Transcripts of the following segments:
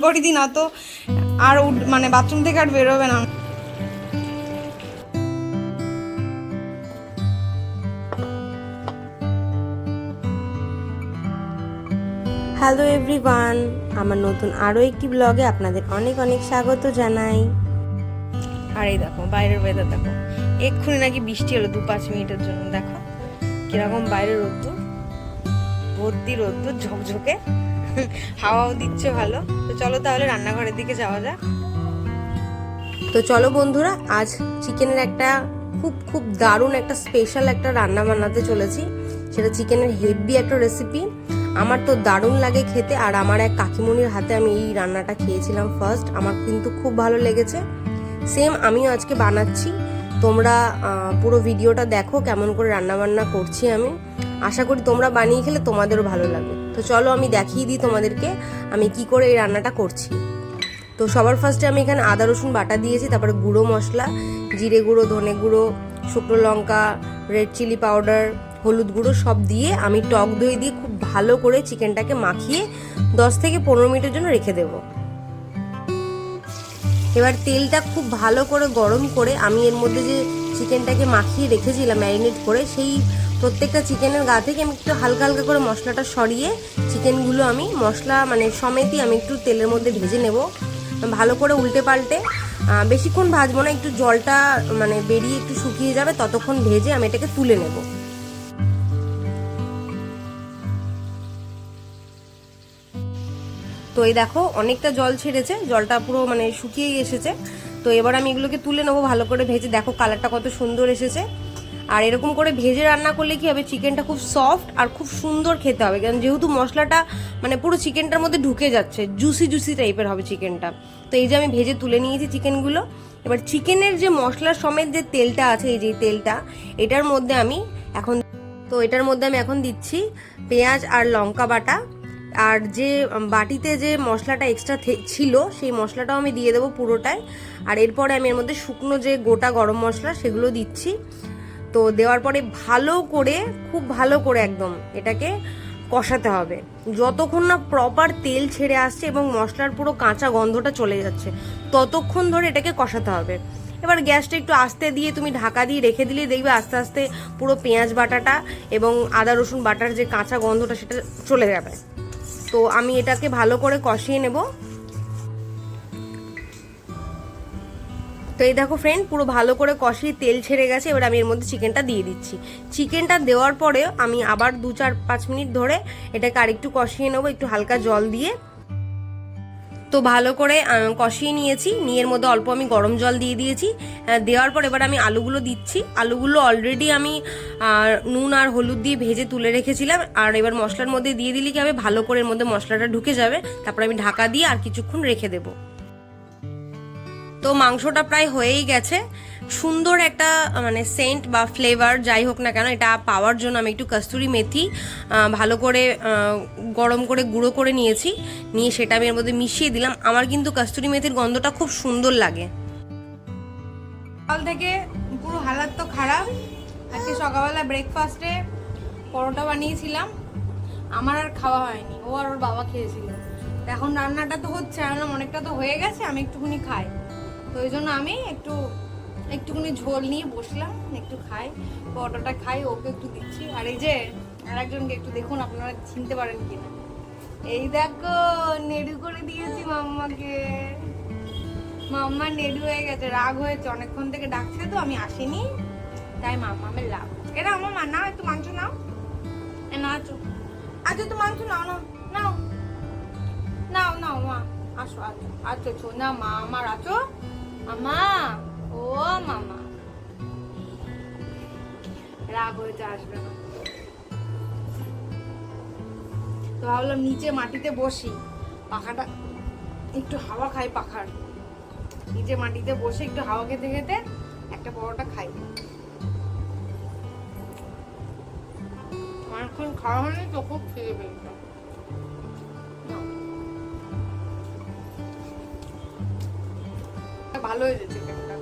করি দিন অত আর উঠ- মানে বাথরুম থেকে আর বেরোবে না। হ্যালো এভরিওয়ান আমার নতুন আরও একটি ব্লগে আপনাদের অনেক অনেক স্বাগত জানাই। আর এই দেখো বাইরের ওয়েদার দেখো। এক্ষুনি নাকি বৃষ্টি হলো দু পাঁচ মিনিটের জন্য দেখো। কীরকম বাইরে রোদ্দুর। ভর্তি রোদ্দুর ঝকঝকে। হাওয়াও দিচ্ছে ভালো। তো চলো তাহলে রান্নাঘরের দিকে যাওয়া যাক। তো চলো বন্ধুরা, আজ চিকেনের একটা খুব খুব দারুণ একটা স্পেশাল একটা রান্না বানাতে চলেছি। সেটা চিকেনের হেভি একটা রেসিপি আমার তো দারুণ লাগে খেতে, আর আমার এক কাকিমণির হাতে আমি এই রান্নাটা খেয়েছিলাম ফার্স্ট আমার কিন্তু খুব ভালো লেগেছে। সেম আমিও আজকে বানাচ্ছি। তোমরা পুরো ভিডিওটা দেখো কেমন করে রান্না বান্না করছি আমি। আশা করি তোমরা বানিয়ে খেলে তোমাদেরও ভালো লাগবে। তো চলো আমি দেখিয়ে দিই তোমাদেরকে আমি কি করে এই রান্নাটা করছি। তো সবার ফার্স্টে আমি এখানে আদা, রসুন বাটা দিয়েছি, তারপরে গুঁড়ো মশলা, জিরে গুঁড়ো, ধনে গুঁড়ো, শুকনো লঙ্কা রেড চিলি পাউডার হলুদ গুঁড়ো সব দিয়ে আমি টক দই দিয়ে খুব ভালো করে চিকেনটাকে মাখিয়ে দশ থেকে পনেরো মিনিটের জন্য রেখে দেবো। এবার তেলটা খুব ভালো করে গরম করে আমি এর মধ্যে যে চিকেনটাকে মাখিয়ে রেখেছিলাম ম্যারিনেট করে, সেই প্রত্যেকটা চিকেনের গা থেকে আমি একটু হালকা হালকা করে মশলাটা সরিয়ে চিকেনগুলো আমি মশলা মানে সমেতই আমি একটু তেলের মধ্যে ভেজে নেব। ভালো করে উল্টে পাল্টে। বেশিক্ষণ ভাজবো না, একটু জলটা মানে বেরিয়ে একটু শুকিয়ে যাবে, ততক্ষণ ভেজে আমি এটাকে তুলে নেব। তো এই দেখো, অনেকটা জল ছেড়েছে, জলটা পুরো মানে শুকিয়ে এসেছে। তো এবার আমি এগুলোকে তুলে নেব ভালো করে ভেজে। দেখো, কালারটা কত সুন্দর এসেছে। আর এরকম করে ভেজে রান্না করলে কি হবে? চিকেনটা খুব সফট আর খুব সুন্দর খেতে হবে। কারণ যেহেতু মশলাটা মানে পুরো চিকেনটার মধ্যে ঢুকে যাচ্ছে জুসি জুসি টাইপের হবে চিকেনটা তো এই যে আমি ভেজে তুলে নিয়েছি চিকেনগুলো এবার চিকেনের যে মশলার সমেত যে তেলটা আছে, এই যে তেলটা, এটার মধ্যে আমি এখন তো এটার মধ্যে আমি এখন দিচ্ছি পেঁয়াজ আর লঙ্কা বাটা। আর যে বাটিতে যে মশলাটা এক্সট্রা ছিল, সেই মশলাটাও আমি দিয়ে দেবো পুরোটাই আর এরপরে আমি এর মধ্যে শুকনো যে গোটা গরম মশলা, সেগুলো দিচ্ছি। তো দেওয়ার পরে ভালো করে, খুব ভালো করে একদম এটাকে কষাতে হবে। যতক্ষণ না প্রপার তেল ছেড়ে আসছে এবং মশলার পুরো কাঁচা গন্ধটা চলে যাচ্ছে, ততক্ষণ ধরে এটাকে কষাতে হবে। এবার গ্যাসটা একটু আস্তে দিয়ে তুমি ঢাকা দিয়ে রেখে দিলে দেখবে আস্তে আস্তে পুরো পেঁয়াজ বাটাটা এবং আদা, রসুন বাটার যে কাঁচা গন্ধটা সেটা চলে যাবে। তো আমি এটাকে ভালো করে কষিয়ে নেব। তো এই দেখো ফ্রেন্ড পুরো ভালো করে কষিয়ে তেল ছেড়ে গেছে, এবার আমি এর মধ্যে চিকেনটা দিয়ে দিচ্ছি। চিকেনটা দেওয়ার পরে আমি আবার দু চার পাঁচ মিনিট ধরে এটাকে আরেকটু কষিয়ে নেব, একটু হালকা জল দিয়ে। তো ভালো করে কষিয়ে নিয়েছি, নিয়ে এর মধ্যে অল্প আমি গরম জল দিয়ে দিয়েছি। দেওয়ার পর এবার আমি আলুগুলো দিচ্ছি। আলুগুলো অলরেডি আমি নুন আর হলুদ দিয়ে ভেজে তুলে রেখেছিলাম। আর এবার মশলার মধ্যে দিয়ে দিলে কি হবে? ভালো করে এর মধ্যে মশলাটা ঢুকে যাবে। তারপর আমি ঢাকা দিয়ে আর কিছুক্ষণ রেখে দেবো। তো মাংসটা প্রায় হয়েই গেছে। সুন্দর একটা মানে সেন্ট বা ফ্লেভার যাই হোক না কেন, এটা পাওয়ার জন্য আমি একটু কস্তুরি মেথি ভালো করে গরম করে গুঁড়ো করে নিয়েছি। নিয়ে সেটা আমি এর মধ্যে মিশিয়ে দিলাম। আমার কিন্তু কস্তুরি মেথির গন্ধটা খুব সুন্দর লাগে। সকাল থেকে পুরো হালাত তো খারাপ। আজকে সকালবেলা ব্রেকফাস্টে পরোটা বানিয়েছিলাম। আমার আর খাওয়া হয়নি। ও আর ওর বাবা খেয়েছিল। এখন রান্নাটা তো হচ্ছে অনেকটা তো হয়ে গেছে, আমি একটুখানি খাই। তো ওই জন্য আমি একটু, একটুখানি ঝোল নিয়ে বসলাম, একটু খাই, পরোটাটা খাই, ওকে একটু দিচ্ছি। আর এই যে আর একজনকে একটু দেখুন, আপনারা চিনতে পারেন কিনা। এই দেখো, নেড়ু করে দিয়েছি মাম্মাকে। মাম্মা নেডু হয়ে গেছে, রাগ হয়েছে, অনেকক্ষণ থেকে ডাকছে তো, আমি আসিনি। তাই মাম্মামের রাগ। হয়েছে। এরা আমার মা নাও একটু মাংস নাও। নাও আছো আচ্ছা একটু মাংস নাও নাও নাও। নাও নাও মা, আসো আছো আছো না মা, আমার আছো মামা, ও মামা। রাগ হয়েছে, আসবে না। তো ভাবলাম নিচে মাটিতে বসি। পাখাটা একটু হাওয়া খাই পাখার। নিচে মাটিতে বসে একটু হাওয়া খেতে খেতে একটা পরোটা খাই। অনেকক্ষণ খাওয়া হলে তো খুব খেয়ে পেয়েছে। ভালো হয়েছে চিকেনটা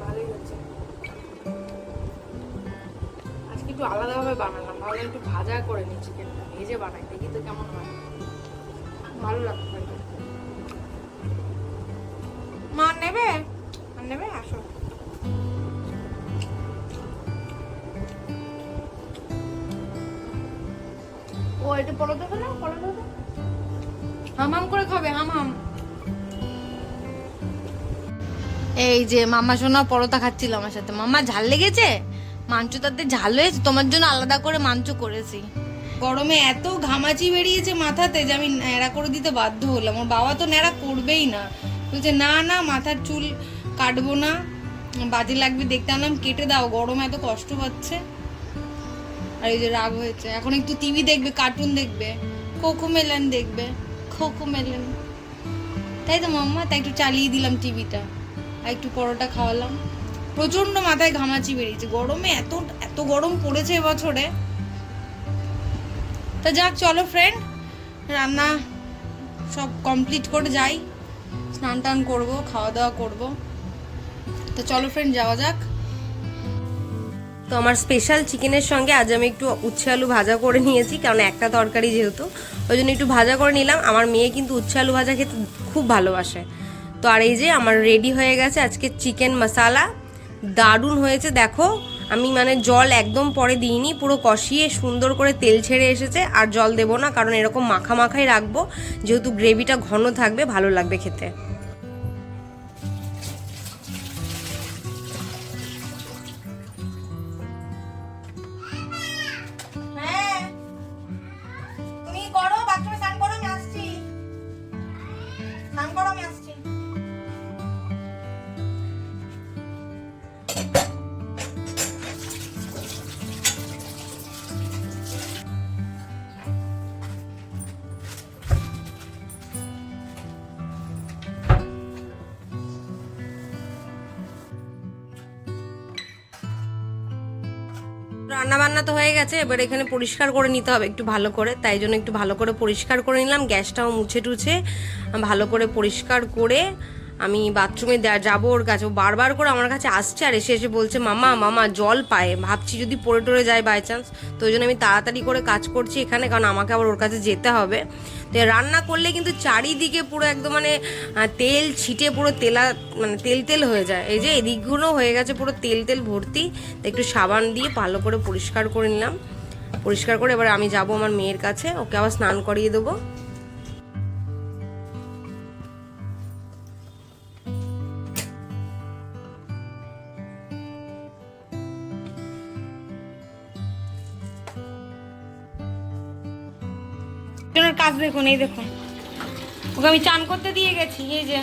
ভালোই হয়েছে আজকে একটু আলাদাভাবে বানালাম ভালো একটু ভাজা করে নিই চিকেনটা ভেজে বানাই, দেখি তো কেমন হয়। ভালো লাগবে। মা, নেবে? আর নেবে? আসো। ও এটা পরো দেবে না? পরো দেবে হাম হাম করে খাবে হাম এই যে মামা সোনা পরোটা খাচ্ছিল আমার সাথে। মামা, ঝাল লেগেছে? মাংস তাতে ঝাল হয়েছে, তোমার জন্য আলাদা করে মাংস করেছি। গরমে এত ঘামাচি বেরিয়েছে মাথাতে যে আমি ন্যাড়া করে দিতে বাধ্য হলাম। ওর বাবা তো ন্যাড়া করবেই না। বলছে, না না, মাথার চুল কাটবো না। বাজে লাগবে দেখতে। আনলাম কেটে দাও, গরমে এত কষ্ট পাচ্ছে আর এই যে রাগ হয়েছে। এখন একটু টিভি দেখবে, কার্টুন দেখবে খোখো মেলন দেখবে খোখো মেলন। তাই তো মাম্মা, তাই একটু চালিয়ে দিলাম টিভিটা। আর একটু পরোটা খাওয়ালাম। প্রচণ্ড মাথায় ঘামাচি বেরিয়েছে। গরমে এত এত গরম পড়েছে এবছরে। তা যাক, চলো ফ্রেন্ড রান্না সব কমপ্লিট করে যাই। স্নান টান করব, খাওয়া দাওয়া করব। তো চলো ফ্রেন্ড যাওয়া যাক। তো আমার স্পেশাল চিকেনের সঙ্গে আজ আমি একটু উচ্ছে আলু ভাজা করে নিয়েছি, কারণ একটা তরকারি যেহেতু, ওই জন্য একটু ভাজা করে নিলাম। আমার মেয়ে কিন্তু উচ্ছে আলু ভাজা খেতে খুব ভালোবাসে। তো আর এই যে আমার রেডি হয়ে গেছে আজকে চিকেন মশালা দারুণ হয়েছে, দেখো। আমি মানে জল একদম পরে দিইনি, পুরো কষিয়ে সুন্দর করে তেল ছেড়ে এসেছে, আর জল দেবো না, কারণ এরকম মাখা মাখাই রাখব। যেহেতু গ্রেভিটা ঘন থাকবে, ভালো লাগবে খেতে। রান্না তো হয়ে গেছে, এবার এখানে পরিষ্কার করে নিতে হবে একটু ভালো করে। তাই জন্য একটু ভালো করে পরিষ্কার করে নিলাম, গ্যাসটাও মুছে টুছে, ভালো করে পরিষ্কার করে আমি বাথরুমে যাব ওর কাছে। ও বারবার করে আমার কাছে আসছে আর এসে এসে বলছে, মামা মামা, জল পায়। ভাবছি যদি পড়ে টরে যায় বাই চান্স তো ওই জন্য আমি তাড়াতাড়ি করে কাজ করছি এখানে, কারণ আমাকে আবার ওর কাছে যেতে হবে। তো রান্না করলে কিন্তু চারিদিকে পুরো একদম মানে তেল ছিটে পুরো তেলা মানে তেল তেল হয়ে যায়। এই যে এদিকগুলো হয়ে গেছে পুরো তেল তেল ভর্তি। তো একটু সাবান দিয়ে ভালো করে পরিষ্কার করে নিলাম। পরিষ্কার করে এবার আমি যাব আমার মেয়ের কাছে। ওকে আবার স্নান করিয়ে দেবো। একজনের কাজ দেখুন, এই দেখুন। ওকে আমি চান করতে দিয়ে গেছি, এই যে।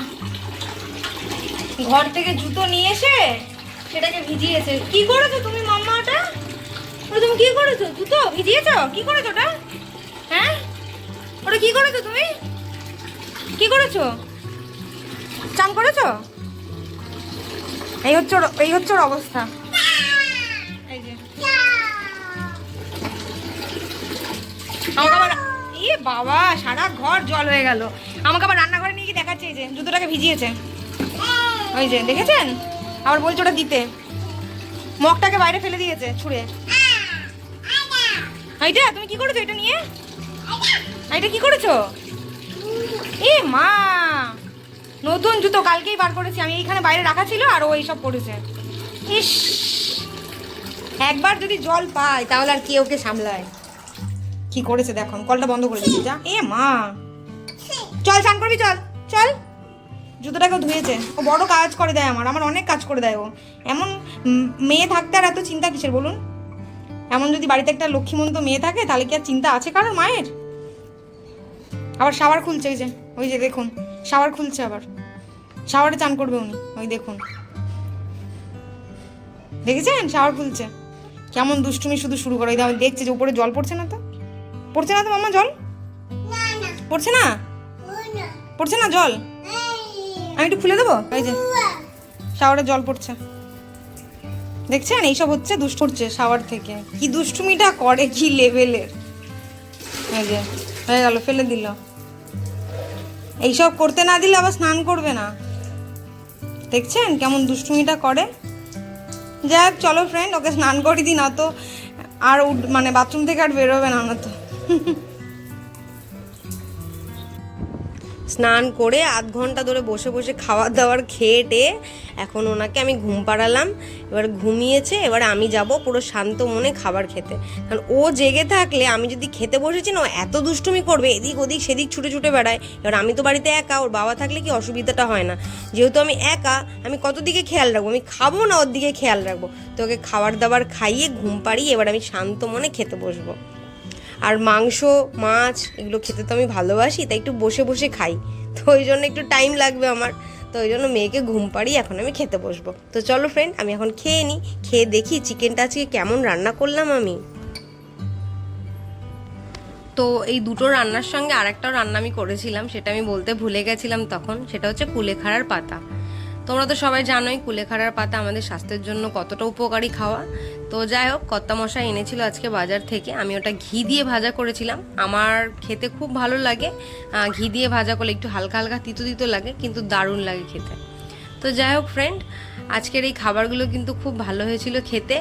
ঘর থেকে জুতো নিয়ে এসে সেটাকে ভিজিয়েছে। কি করেছ তুমি মাম্মা ওটা ওটা তুমি কি করেছ? জুতো ভিজিয়েছো? কি করেছ ওটা? হ্যাঁ? ওটা কি করেছ তুমি? কি করেছ? চান করেছ? এই হচ্ছে এই হচ্ছে ওর অবস্থা। আমাকে আবার ইয়ে বাবা, সারা ঘর জল হয়ে গেল। আমাকে আবার রান্নাঘরে নিয়ে গিয়ে দেখাচ্ছে যে, জুতোটাকে ভিজিয়েছে। ওই যে, দেখেছেন? আবার বলছে ওটা দিতে। মগটাকে বাইরে ফেলে দিয়েছে, ছুঁড়ে। এইটা তুমি কি করেছ এটা নিয়ে? এটা কি করেছ? এ মা! নতুন জুতো কালকেই বার করেছি, আমি এইখানে বাইরে রাখা ছিল আর ও এইসব পড়েছে ইস! একবার যদি জল পায়, তাহলে আর কে ওকে সামলায়? কি করেছে দেখো কলটা বন্ধ করে দিচ্ছি, যা। এ মা। চল চান করবি, চল চল। জুতোটাকেও ধুয়েছে। ও বড় কাজ করে দেয় আমার আমার অনেক কাজ করে দেয় ও। এমন মেয়ে থাকতে আর এত চিন্তা কিসের বলুন? এমন যদি বাড়িতে একটা লক্ষ্মীমন্ত মেয়ে থাকে, তাহলে কি আর চিন্তা আছে কারোর মায়ের? আবার শাওয়ার খুলছে, ওই যে ওই যে দেখুন, শাওয়ার খুলছে আবার। শাওয়ারে চান করবে উনি, ওই দেখুন। দেখেছেন? শাওয়ার খুলছে। কেমন দুষ্টুমি শুধু শুরু করে। দেখছে যে উপরে জল পড়ছে না তো? পড়ছে না তো মামা জল? পড়ছে না? পড়ছে না জল? আমি একটু খুলে দেবো? এই যে। শাওয়ারে জল পড়ছে। দেখছেন এইসব হচ্ছে দুষ্ট হচ্ছে শাওয়ার থেকে। কি দুষ্টুমিটা করে কি লেভেলের। এই যে হয়ে গেল ফেলে দিল। এইসব করতে না দিলে আবার স্নান করবে না। দেখছেন কেমন দুষ্টুমিটা করে? যাক চলো ফ্রেন্ড ওকে স্নান করি দিন অত আর মানে বাথরুম থেকে আর বেরোবে না না তো। স্নান করে আধ ঘণ্টা ধরে বসে বসে খাবার দাবার খেয়ে টেয়ে এখন ওনাকে আমি ঘুম পাড়ালাম। এবার ঘুমিয়েছে, এবার আমি যাব পুরো শান্ত মনে খাবার খেতে। কারণ ও জেগে থাকলে আমি যদি খেতে বসেছি না এত দুষ্টুমি করবে, এদিক ওদিক সেদিক ছুটে ছুটে বেড়ায়। এবার আমি তো বাড়িতে একা, ওর বাবা থাকলে কি অসুবিধাটা হয় না। যেহেতু আমি একা, আমি কত দিকে খেয়াল রাখব? আমি খাব না ওর দিকে খেয়াল রাখব। তো ওকে খাবার দাবার খাইয়ে ঘুম পাড়িয়ে এবার আমি শান্ত মনে খেতে বসবো। আর মাংস, মাছ, এগুলো খেতে তো আমি ভালোবাসি, তাই একটু বসে বসে খাই। তো ওই জন্য একটু টাইম লাগবে আমার। তো ওই জন্য মেয়েকে ঘুম পাড়িয়ে এখন আমি খেতে বসবো। তো চলো ফ্রেন্ড আমি এখন খেয়ে নিই খেয়ে দেখি চিকেনটা আজকে কেমন রান্না করলাম আমি। তো এই দুটো রান্নার সঙ্গে আরেকটাও রান্না আমি করেছিলাম, সেটা আমি বলতে ভুলে গেছিলাম তখন, সেটা হচ্ছে কুলেখাড়ার পাতা। তোমরা তো সবাই জানোই, কুলেখাড়ার পাতা আমাদের স্বাস্থ্যের জন্য কতটা উপকারী খাওয়া। তো যাই হোক কর্তা মশাই এনেছিল আজকে বাজার থেকে। আমি ওটা ঘি দিয়ে ভাজা করেছিলাম। আমার খেতে খুব ভালো লাগে। ঘি দিয়ে ভাজা করলে একটু হালকা হালকা তিতো তিতো লাগে, কিন্তু দারুণ লাগে খেতে। তো যাই হোক ফ্রেন্ড আজকের এই খাবারগুলো কিন্তু খুব ভালো হয়েছিল খেতে।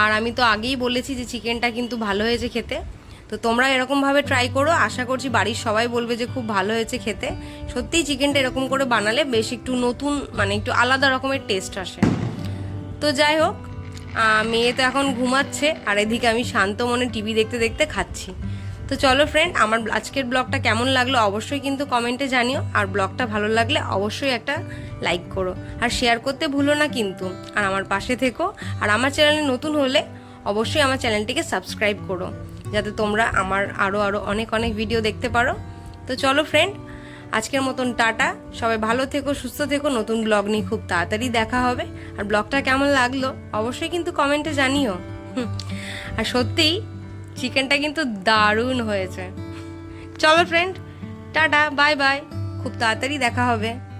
আর আমি তো আগেই বলেছি যে, চিকেনটা কিন্তু ভালো হয়েছে খেতে। তো তোমরা এরকমভাবে ট্রাই করো। আশা করছি বাড়ির সবাই বলবে যে খুব ভালো হয়েছে খেতে। সত্যিই চিকেনটা এরকম করে বানালে বেশ একটু নতুন মানে একটু আলাদা রকমের টেস্ট আসে। তো যাই হোক মেয়ে তো এখন ঘুমাচ্ছে, আর এদিকে আমি শান্ত মনে টিভি দেখতে দেখতে খাচ্ছি। তো চলো ফ্রেন্ড আমার আজকের ব্লগটা কেমন লাগল অবশ্যই কিন্তু কমেন্টে জানিও। আর ব্লগটা ভালো লাগলে অবশ্যই একটা লাইক করো। আর শেয়ার করতে ভুলো না কিন্তু। আর আমার পাশে থেকো। আর আমার চ্যানেলে নতুন হলে অবশ্যই আমার চ্যানেলটিকে সাবস্ক্রাইব করো। যাতে তোমরা আমার আরও আরও অনেক অনেক ভিডিও দেখতে পারো। তো চলো ফ্রেন্ড আজকের মতন টাটা। সবাই ভালো থেকো, সুস্থ থেকো। নতুন ব্লগ নিয়ে খুব তাড়াতাড়ি দেখা হবে। আর ব্লগটা কেমন লাগল অবশ্যই কিন্তু কমেন্টে জানিও। আর সত্যিই চিকেনটা কিন্তু দারুণ হয়েছে। চলো ফ্রেন্ড টাটা বাই বাই খুব তাড়াতাড়ি দেখা হবে।